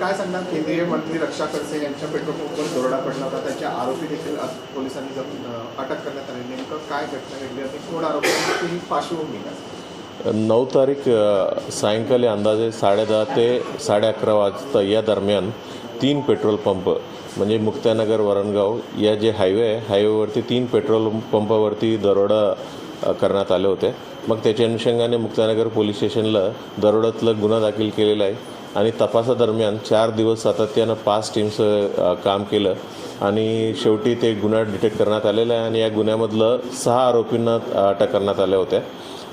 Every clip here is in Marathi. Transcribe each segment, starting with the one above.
काय सांगणार? केंद्रीय मंत्री रक्षा खडसे यांच्या पेट्रोल दरोडा पडला होता. त्याचे आरोपी देखील पोलिसांनी जप- अटक करण्यात आली. नेमकं काय घटना घडली आणि कोण आरोपी पार्श्वभूमी काय नऊ तारीख सायंकाळी अंदाजे साडेदहा ते साडे अकरा वाजता या दरम्यान तीन पेट्रोल पंप म्हणजे मुक्त्यानगर वरणगाव या जे हायवे आहे हायवेवरती तीन पेट्रोल पंपावरती दरोडा करण्यात आले होते. मग त्याच्या अनुषंगाने मुक्तानगर पोलीस स्टेशनला दरोड्यातला गुन्हा दाखल केलेला आहे. आणि तपासादरम्यान चार दिवस सातत्यानं पाच टीमचं काम केलं. आणि शेवटी ते गुन्हा डिटेक्ट करण्यात आलेला आहे आणि या गुन्ह्यामधलं सहा आरोपींना अटक करण्यात आल्या होत्या.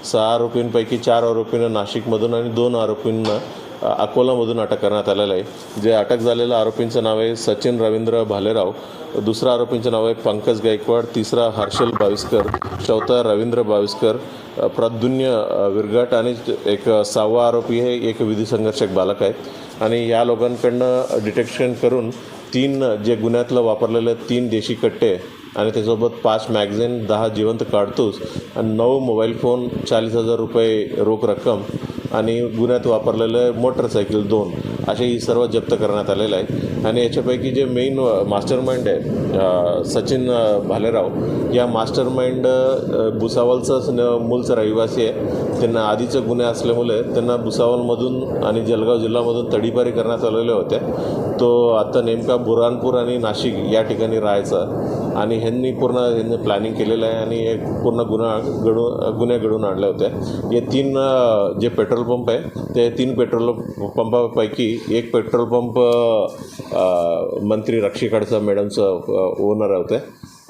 सहा आरोपींपैकी चार आरोपींना नाशिकमधून आणि दोन आरोपींना अकोलामधून अटक करण्यात आलेलं आहे. जे अटक झालेल्या आरोपींचं नाव आहे सचिन रवींद्र भालेराव. दुसरा आरोपींचं नाव आहे पंकज गायकवाड. तिसरा हर्षल बाविस्कर. चौथा रवींद्र बाविस्कर. अ, प्रद्युन्य विरघाट आणि एक सहावा आरोपी हे एक विधी संघर्षक बालक आहेत. आणि या लोकांकडनं डिटेक्शन करून तीन जे गुन्ह्यातलं वापरलेलं तीन देशी कट्टे आणि त्यासोबत पाच मॅगझिन दहा जिवंत काढतोस आणि नऊ मोबाईल फोन चाळीस हजार रुपये रोख रक्कम आणि गुन्ह्यात वापरलेलं मोटरसायकल दोन. असे ही सर्व जप्त करण्यात आलेलं आहे. आणि याच्यापैकी जे मेन मास्टर माइंड आहे सचिन भालेराव या मास्टर माइंड भुसावलचं न- रहिवासी आहे. त्यांना आधीचे गुन्हे असल्यामुळे त्यांना भुसावलमधून आणि जळगाव जिल्ह्यामधून तडीपारी करण्यात आलेल्या होत्या तो आता नेमका बुरहानपूर आणि नाशिक या ठिकाणी राहायचा आणि ह्यांनी पूर्ण ह्यांनी प्लॅनिंग केलेलं आहे आणि एक पूर्ण गुन्हा घडून गुन्हे घडून आणल्या होत्या हे तीन जे पेट्रोल पंप आहे ते तीन पेट्रोल पंपापैकी एक पेट्रोल पंप मंत्री रक्षिकाडचा मॅडमचं ओनर होते.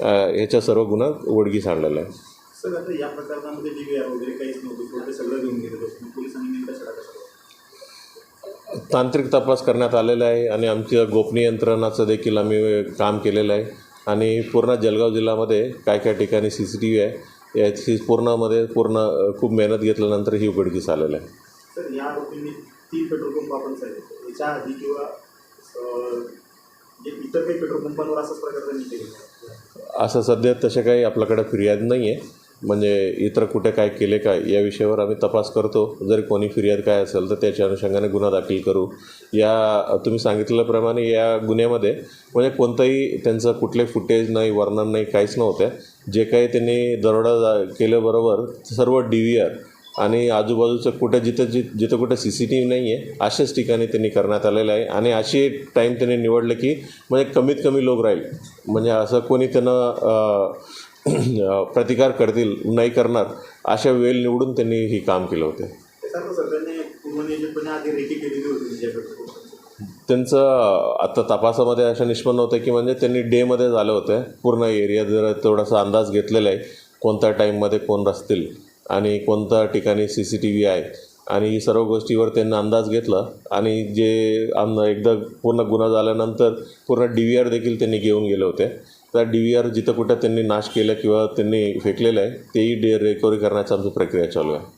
ह्याच्या सर्व गुन्हा ओडगीस आणलेला. आहे सर आता या प्रकरणामध्ये डी व्ही आर वगैरे काहीच नव्हतं. ते सगळं घेऊन गेलं होतं पोलिसांनी? तांत्रिक तपास करण्यात आलेला आहे आणि आमच्या गोपनीय यंत्रणाचं देखील आम्ही काम केलेलं आहे. आणि पूर्ण जळगाव जिल्ह्यामध्ये काय काय ठिकाणी सी सी टी व्ही आहे याची पूर्णमध्ये पूर्ण खूप मेहनत घेतल्यानंतर ही उघडकीस आलेलं आहे. सर या आरोपींनी तीन पेट्रोल पंप आपण सांगितले याच्या आधी किंवा इतर काही पेट्रोल पंपांवर असाच प्रकार असं सध्या तसे काही आपल्याकडे फिर्याद नाही आहे म्हणजे इतर कुठे काय केले काय या विषयावर आम्ही तपास करतो. जर कोणी फिर्याद काय असेल तर त्याच्या अनुषंगाने गुन्हा दाखल करू. या तुम्ही सांगितल्याप्रमाणे या गुन्ह्यामध्ये म्हणजे कोणतंही त्यांचं कुठले फुटेज नाही वर्णन नाही काहीच नव्हतं. जे काही त्यांनी दरोडा जा- केल्याबरोबर सर्व डी व्ही आर आणि आजूबाजूचं कुठं जिथं जि जिथं कुठं सी सी टी व्ही नाही आहे अशाच ठिकाणी त्यांनी करण्यात आलेलं आहे. आणि अशी टाईम त्यांनी निवडलं की म्हणजे कमीत कमी लोक राहील. म्हणजे असं कोणी त्यांना प्रतिकार करतील नाही करणार अशा वेळ निवडून त्यांनी ही काम केलं होतं. त्यांचं आता तपासामध्ये असं निष्पन्न होतं की म्हणजे त्यांनी डेमध्ये झालं होतं. पूर्ण एरिया जर थोडासा अंदाज घेतलेला आहे कोणत्या टाईममध्ये कोण असतील आणि कोणत्या ठिकाणी सी सी टी व्ही आहे आणि ही सर्व गोष्टीवर त्यांनी अंदाज घेतला आणि जे एकदा पूर्ण गुन्हा झाल्यानंतर पूर्ण डी व्ही आर देखील त्यांनी घेऊन गेले होते. त्या डी व्ही आर जिथं कुठं त्यांनी नाश केलं किंवा त्यांनी फेकलेलं आहे तेही डे रिकव्हरी करण्याचा आमची प्रक्रिया चालू आहे.